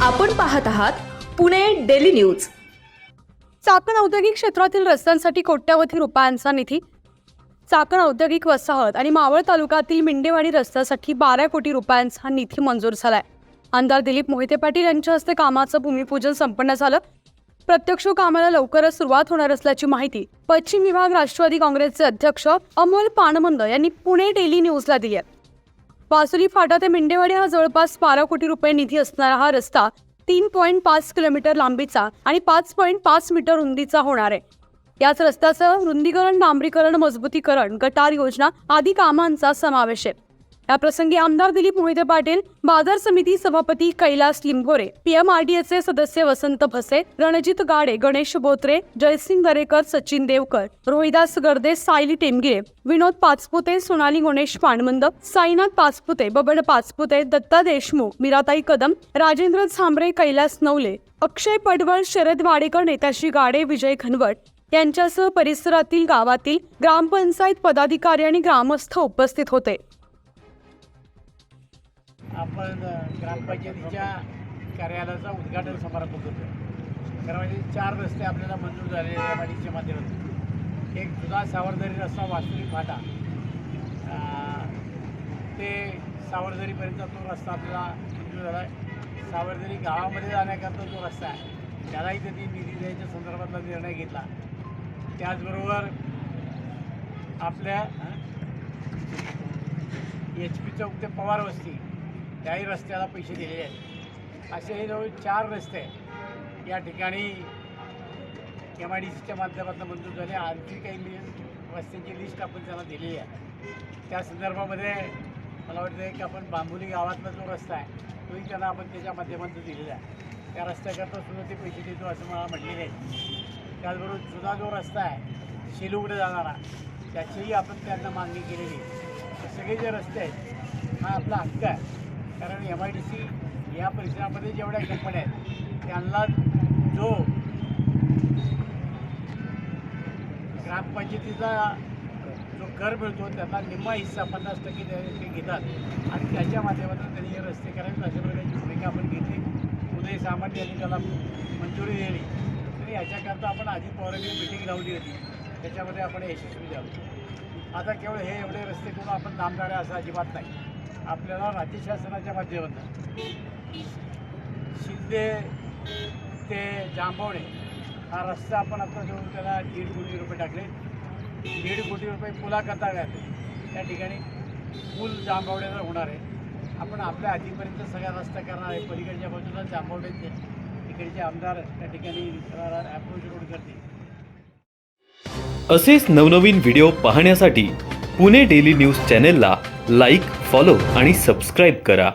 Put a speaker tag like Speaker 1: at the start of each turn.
Speaker 1: आपण पाहत आहात पुणे डेली न्यूज.
Speaker 2: चाकण औद्योगिक क्षेत्रातील रस्त्यांसाठी कोट्यावधी रुपयांचा निधी. चाकण औद्योगिक वसाहत आणि मावळ तालुक्यातील मिंडेवाडी रस्त्यासाठी बारा कोटी रुपयांचा निधी मंजूर झालाय. आमदार दिलीप मोहिते पाटील यांच्या हस्ते कामाचं भूमिपूजन संपन्न झालं. प्रत्यक्ष कामाला लवकरच सुरुवात होणार असल्याची माहिती पश्चिम विभाग राष्ट्रवादी काँग्रेसचे अध्यक्ष अमोल पानमंद यांनी पुणे डेली न्यूजला दिली आहे. वासुली फाटा ते मिंडेवाडी हा जवळपास बारा कोटी रुपये निधी असणारा हा रस्ता तीन पॉईंट पाच किलोमीटर लांबीचा आणि पाच पॉईंट पाच मीटर रुंदीचा होणार आहे. याच रस्त्याचं रुंदीकरण डांबरीकरण मजबूतीकरण गटार योजना आदी कामांचा समावेश आहे. या प्रसंगी आमदार दिलीप मोहिते पाटील बाजार समिती सभापती कैलास लिंबोरे पीएमआरडीएचे सदस्य वसंत भसे रणजित गाडे गणेश बोत्रे जयसिंग दरेकर सचिन देवकर रोहिदास गर्दे सायली टेमगिरे विनोद पाचपुते सोनाली गणेश पाणमंद साईनाथ पाचपुते बबन पाचपुते दत्ता देशमुख मीराताई कदम राजेंद्र झांबरे कैलास नवले अक्षय पडवळ शरद वाडेकर नेताशी गाडे विजय खनवट यांच्यासह परिसरातील गावातील ग्रामपंचायत पदाधिकारी आणि ग्रामस्थ उपस्थित होते.
Speaker 3: आपण ग्रामपंचायतीच्या कार्यालयाचा उद्घाटन समारंभ करतो कारण म्हणजे चार रस्ते आपल्याला मंजूर झालेले या माध्यमातून. एक जुना सावरदरी रस्ता वास्तविक फाटा ते सावरझरीपर्यंत तो रस्ता आपल्याला मंजूर झाला आहे. सावरदरी गावामध्ये जाण्याकरता जो रस्ता आहे त्यालाही त्यांनी निधी द्यायच्या संदर्भातला निर्णय घेतला. त्याचबरोबर आपल्या एच पी चौक ते पवार वस्ती त्याही रस्त्याला पैसे दिलेले आहेत. असे हे जवळ चार रस्ते या ठिकाणी एम आय डी सीच्या माध्यमातून मंजूर झाले. आणखी काही मी रस्त्यांची लिस्ट आपण त्यांना दिलेली आहे. त्या संदर्भामध्ये मला वाटतं की आपण बांबुली गावातला जो रस्ता आहे तोही त्यांना आपण त्याच्या माध्यमातून दिलेला आहे. त्या रस्त्याकरता सुद्धा ते पैसे देतो असं मला म्हटलेले आहे. त्याचबरोबर जुना जो रस्ता आहे शेलूकडे जाणारा त्याचीही आपण त्यांना मागणी केलेली सगळे जे रस्ते आहेत हा आपला हक्क आहे. कारण एम आय डी सी या परिसरामध्ये जेवढ्या कंपन्या आहेत त्यांना जो ग्रामपंचायतीचा जो कर मिळतो त्याचा निम्मा हिस्सा पन्नास टक्के ते ते घेतात. आणि त्याच्या माध्यमातून त्यांनी हे रस्ते करावे अशा प्रकारची भूमिका आपण घेतली. उदय सामंत यांनी त्याला मंजुरी दिली. तरी याच्याकरता आपण आधी पवारांनी मिटिंग लावली होती. त्याच्यामध्ये आपण यशस्वी झालो. आता केवळ हे एवढे रस्ते करून आपण नामदार असं अजिबात नाही. आपल्याला राज्य शासनाच्या माध्यमातून. शिंदे ते जांभवणे हा रस्ता आपण आता जो त्याला दीड कोटी रुपये टाकले. दीड कोटी रुपये पुलाकरता घातले त्या ठिकाणी पूल जांभवण्याचा होणार आहे. आपण आपल्या आधीपर्यंत सगळा रस्ता करणार आहे. पलीकडच्या बाजूला जांभवण्याचे तिकडचे आमदार त्या ठिकाणी अप्रोच रोड करतील.
Speaker 4: असेच नवनवीन व्हिडिओ पाहण्यासाठी पुणे डेली न्यूज चॅनेलला लाईक फॉलो आणि सबस्क्राईब करा.